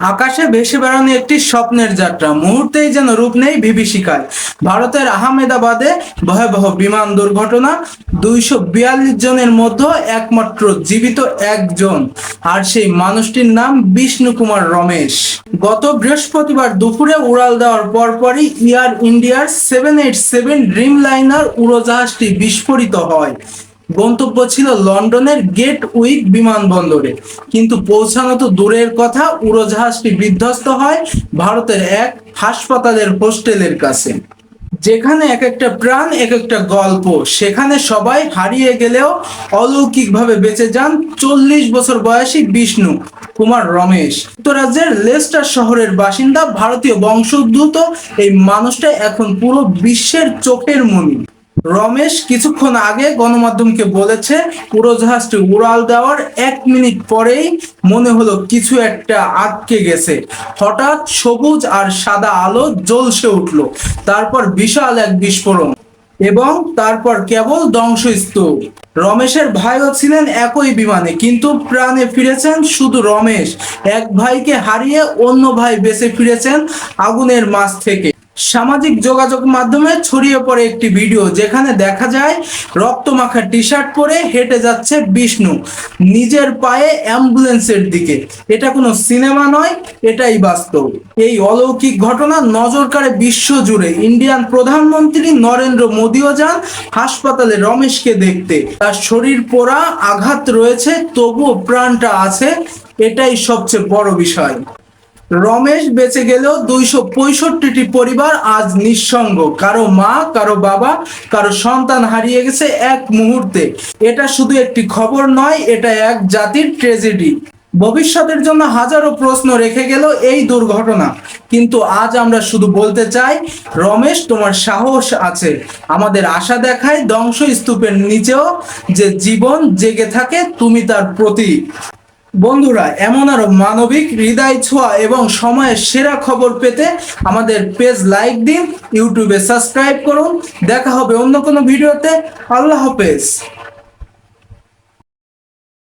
আকাশে ভেসে বেড়ানো একটি স্বপ্নের যাত্রা। মুহূর্তেই যেন রূপ নেই বিভীষিকায়। ভারতের আহমেদাবাদে ভয়াবহ বিমান দুর্ঘটনা, দুইশো বিয়াল্লিশ জনের মধ্যে একমাত্র জীবিত একজন। আর সেই মানুষটির নাম বিষ্ণু কুমার রমেশ। গত বৃহস্পতিবার দুপুরে উড়াল দেওয়ার পরপরই এয়ার ইন্ডিয়ার seven eight seven Dreamliner উড়োজাহাজটি বিস্ফোরিত হয়। গন্তব্য ছিল লন্ডনের গেট উইক বিমানবন্দরে। কিন্তু পৌঁছানো তো দূরের কথা, উড়োজাহাজটি বিধ্বস্ত হয় ভারতের এক হাসপাতালের হোস্টেলের কাছে। যেখানে এক একটা প্রাণ, এক একটা গল্প। সেখানে সবাই হারিয়ে গেলেও অলৌকিকভাবে বেঁচে যান চল্লিশ বছর বয়সী বিষ্ণু কুমার রমেশ। যুক্তরাজ্যের লেস্টার শহরের বাসিন্দা, ভারতীয় বংশোদ্ভূত এই মানুষটা এখন পুরো বিশ্বের চোখের মনি। রমেশ কিছুক্ষণ আগে গণমাধ্যমকে বলেছে উড়োজাহাজটি উড়াল দেওয়ার এক মিনিট পরেই মনে হলো কিছু একটা আটকে গেছে। হঠাৎ সবুজ আর সাদা আলো জ্বলসে উঠল, তারপর বিশাল এক বিস্ফোরণ এবং তারপর কেবল ধ্বংসস্তূপ। রমেশের ভাইও ছিলেন একই বিমানে, কিন্তু প্রাণে ফিরেছেন শুধু রমেশ। এক ভাইকে হারিয়ে অন্য ভাই বেঁচে ফিরেছেন আগুনের মাছ থেকে। সামাজিক যোগাযোগ মাধ্যমে ছড়িয়ে পড়ে একটি ভিডিও যেখানে দেখা যায় রক্তমাখা টি শার্ট পরে হেঁটে যাচ্ছে বিষ্ণু, নিজের পায়ে অ্যাম্বুলেন্সের দিকে। এটা কোনো সিনেমা নয়, এটাই বাস্তব। এই অলৌকিক ঘটনা নজর কাড়ে বিশ্ব জুড়ে। ইন্ডিয়ান প্রধানমন্ত্রী নরেন্দ্র মোদীও যান হাসপাতালে রমেশকে দেখতে। তার শরীর পোড়া আঘাত রয়েছে, তবুও প্রাণটা আছে, এটাই সবচেয়ে বড় বিষয়। রমেশ বেঁচে গেলেও দুইশো পঁয়ষট্টিটি পরিবার আজ নিঃসঙ্গ। কারও মা, কারও বাবা, কারও সন্তান হারিয়ে গেছে এক মুহূর্তে। এটা শুধু একটি খবর নয়, এটা এক জাতির ট্রেজেডি ভবিষ্যতের জন্য হাজারো প্রশ্ন রেখে গেল এই দুর্ঘটনা। কিন্তু আজ আমরা শুধু বলতে চাই, রমেশ তোমার সাহস আছে। আমাদের আশা দেখায় ধ্বংসস্তূপের নিচেও যে জীবন জেগে থাকে, তুমি তার প্রতীক বন্ধুরা, এমন আরও মানবিক হৃদয় ছোঁয়া এবং সময়ের সেরা খবর পেতে আমাদের পেজ লাইক দিন, ইউটিউবে সাবস্ক্রাইব করুন। দেখা হবে অন্য কোনো ভিডিওতে। আল্লাহ হাফেজ।